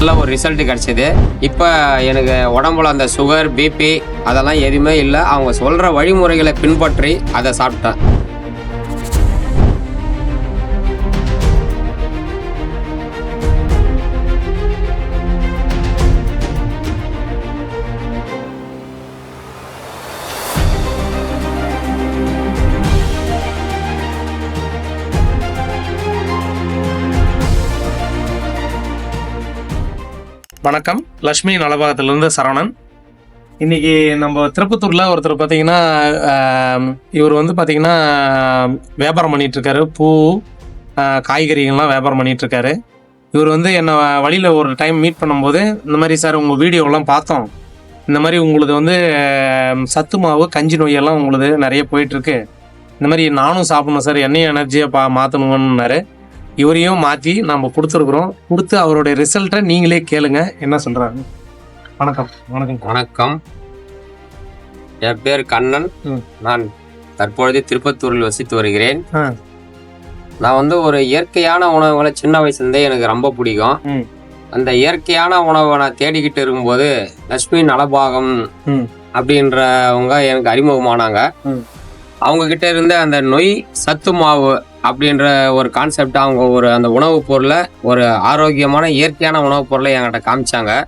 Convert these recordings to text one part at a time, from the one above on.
நல்ல ஒரு ரிசல்ட் கிடச்சிது. இப்போ எனக்கு உடம்புல அந்த சுகர் பிபி அதெல்லாம் எதுவுமே இல்லை. அவங்க சொல்கிற வழிமுறைகளை பின்பற்றி அதை சாப்பிட்டேன். வணக்கம். லக்ஷ்மி நலபாகத்திலிருந்து சரவணன். இன்னைக்கு நம்ம திருப்பத்தூரில் ஒருத்தர் பார்த்தீங்கன்னா இவர் வந்து பார்த்தீங்கன்னா வியாபாரம் பண்ணிட்டு இருக்காரு. பூ காய்கறிகள்லாம் வியாபாரம் பண்ணிட்டு இருக்காரு. இவர் வந்து என்னை வழியில் ஒரு டைம் மீட் பண்ணும்போது இந்த மாதிரி சார் உங்கள் வீடியோலாம் பார்த்தோம். இந்த மாதிரி உங்களுது வந்து சத்து மாவு கஞ்சி நோயெல்லாம் உங்களுது நிறைய போயிட்டுருக்கு இந்த மாதிரி நானும் சாப்பிடணும் சார் என்னையும் எனர்ஜியை பா மாற்றணுங்கன்னாரு இவரையும் மாற்றி நம்ம கொடுத்துருக்குறோம் கொடுத்து அவருடைய ரிசல்ட்டை நீங்களே கேளுங்க என்ன சொல்கிறாங்க வணக்கம் வணக்கம் வணக்கம் என் பேர் கண்ணன். நான் தற்பொழுது திருப்பத்தூரில் வசித்து வருகிறேன். நான் வந்து ஒரு இயற்கையான உணவுகளை சின்ன வயசுலேருந்தே எனக்கு ரொம்ப பிடிக்கும். அந்த இயற்கையான உணவை நான் தேடிக்கிட்டு இருக்கும்போது லட்சுமி நலபாகம். அப்படின்றவங்க எனக்கு அறிமுகமானாங்க. அவங்க கிட்ட இருந்த அந்த நொய் சத்து மாவு அப்படின்ற ஒரு கான்செப்ட் அவங்க ஒரு அந்த உணவுப் பொருளை ஒரு ஆரோக்கியமான இயற்கையான உணவுப் பொருளை என்கிட்ட காமிச்சாங்க.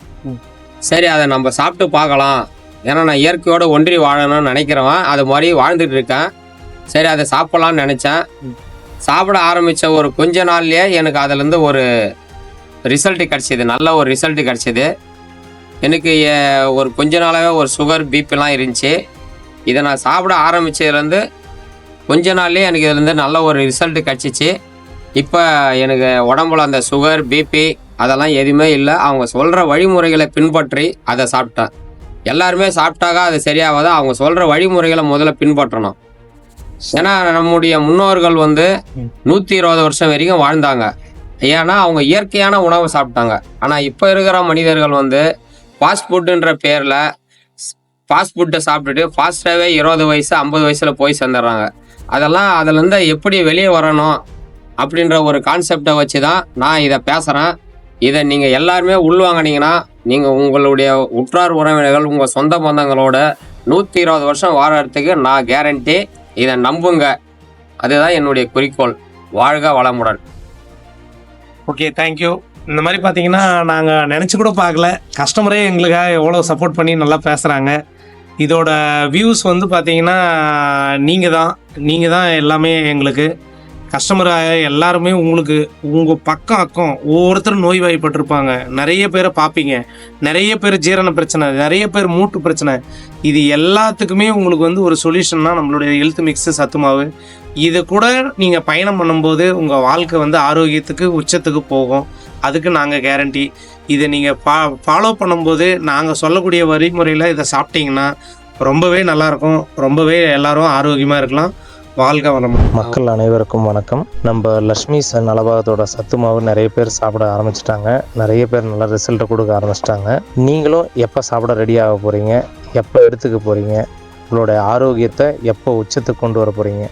சரி அதை நம்ம சாப்பிட்டு பார்க்கலாம். ஏன்னா நான் இயற்கையோட ஒன்றி வாழணும்னு நினைக்கிறவன் அது மாதிரி வாழ்ந்துட்டு இருக்கேன். சரி அதை சாப்பிடலாம்னு நினச்சேன். சாப்பிட ஆரம்பித்த ஒரு கொஞ்ச நாள்லயே எனக்கு அதுலேருந்து ஒரு ரிசல்ட் கிடச்சிது. நல்ல ஒரு ரிசல்ட் கிடச்சிது. எனக்கு ஒரு கொஞ்ச நாளாகவே ஒரு சுகர் பிபிலாம் இருந்துச்சு. இதை நான் சாப்பிட ஆரம்பிச்சதுலேருந்து கொஞ்ச நாள்லயே எனக்கு இதுலேருந்து நல்ல ஒரு ரிசல்ட் கிடச்சிச்சு. இப்போ எனக்கு உடம்புல அந்த சுகர் பிபி அதெல்லாம் எதுவுமே இல்லை. அவங்க சொல்கிற வழிமுறைகளை பின்பற்றி அதை சாப்பிட்டேன். எல்லாருமே சாப்பிட்டாக்க அது சரியாகாது. அவங்க சொல்கிற வழிமுறைகளை முதல்ல பின்பற்றணும். ஏன்னா நம்முடைய முன்னோர்கள் வந்து. நூற்றி இருபது வருஷம் வரைக்கும் வாழ்ந்தாங்க. ஏன்னா அவங்க இயற்கையான உணவை சாப்பிட்டாங்க. ஆனால் இப்போ இருக்கிற மனிதர்கள் வந்து ஃபாஸ்ட் ஃபுட்டுன்ற பேரில் ஃபாஸ்ட் ஃபுட்டை சாப்பிட்டுட்டு ஃபாஸ்ட்டாகவே இருபது வயசு ஐம்பது வயசில் போய் சேர்ந்துடுறாங்க. அதெல்லாம் அதுலேருந்து எப்படி வெளியே வரணும் அப்படின்ற ஒரு கான்செப்டை வச்சு தான் நான் இதை பேசுகிறேன் இதை நீங்கள் எல்லாருமே உள்வாங்கினீங்கன்னா நீங்கள் உங்களுடைய உற்றார் உறவினர்கள் உங்கள் சொந்த பந்தங்களோட நூற்றி இருபது வருஷம் வாழறதுக்கு நான் கேரண்டி இதை நம்புங்க. அதுதான் என்னுடைய குறிக்கோள். வாழ்க வளமுடன். ஓகே தேங்க்யூ இந்த மாதிரி பார்த்தீங்கன்னா நாங்கள் நினச்சி கூட பார்க்கல. கஸ்டமரே எங்களுக்காக எவ்வளோ சப்போர்ட் பண்ணி நல்லா பேசுகிறாங்க இதோட வியூஸ் வந்து பார்த்தீங்கன்னா நீங்கள் தான் நீங்கள் தான் எல்லாமே எங்களுக்கு. கஸ்டமராக எல்லாருமே உங்களுக்கு உங்கள் பக்கம் அக்கம் ஒவ்வொருத்தரும் நோய்வாய்ப்பட்டிருப்பாங்க. நிறைய பேரை பார்ப்பீங்க நிறைய பேர் ஜீரண பிரச்சனை நிறைய பேர் மூட்டு பிரச்சனை. இது எல்லாத்துக்குமே உங்களுக்கு வந்து ஒரு சொல்யூஷன்னா நம்மளுடைய ஹெல்த் மிக்ஸு சத்துமாவு இதை கூட நீங்கள் பயணம் பண்ணும்போது உங்கள் வாழ்க்கை வந்து ஆரோக்கியத்துக்கு உச்சத்துக்கு போகும். அதுக்கு நாங்கள் கேரண்டி இதை நீங்கள் ஃபா ஃபாலோ பண்ணும்போது நாங்கள் சொல்லக்கூடிய வழிமுறையில் இதை சாப்பிட்டீங்கன்னா ரொம்பவே நல்லாயிருக்கும். ரொம்பவே எல்லாரும் ஆரோக்கியமாக இருக்கலாம். வாழ்க வளம் மக்கள் அனைவருக்கும் வணக்கம். நம்ம லக்ஷ்மி ச நலபாகத்தோட சத்து மாவு நிறைய பேர் சாப்பிட ஆரம்பிச்சிட்டாங்க. நிறைய பேர் நல்ல ரிசல்ட்டை கொடுக்க ஆரம்பிச்சிட்டாங்க. நீங்களும் எப்போ சாப்பிட ரெடி ஆக போகிறீங்க எப்போ எடுத்துக்க போகிறீங்க உங்களுடைய ஆரோக்கியத்தை எப்போ உச்சத்துக்கு கொண்டு வர போகிறீங்க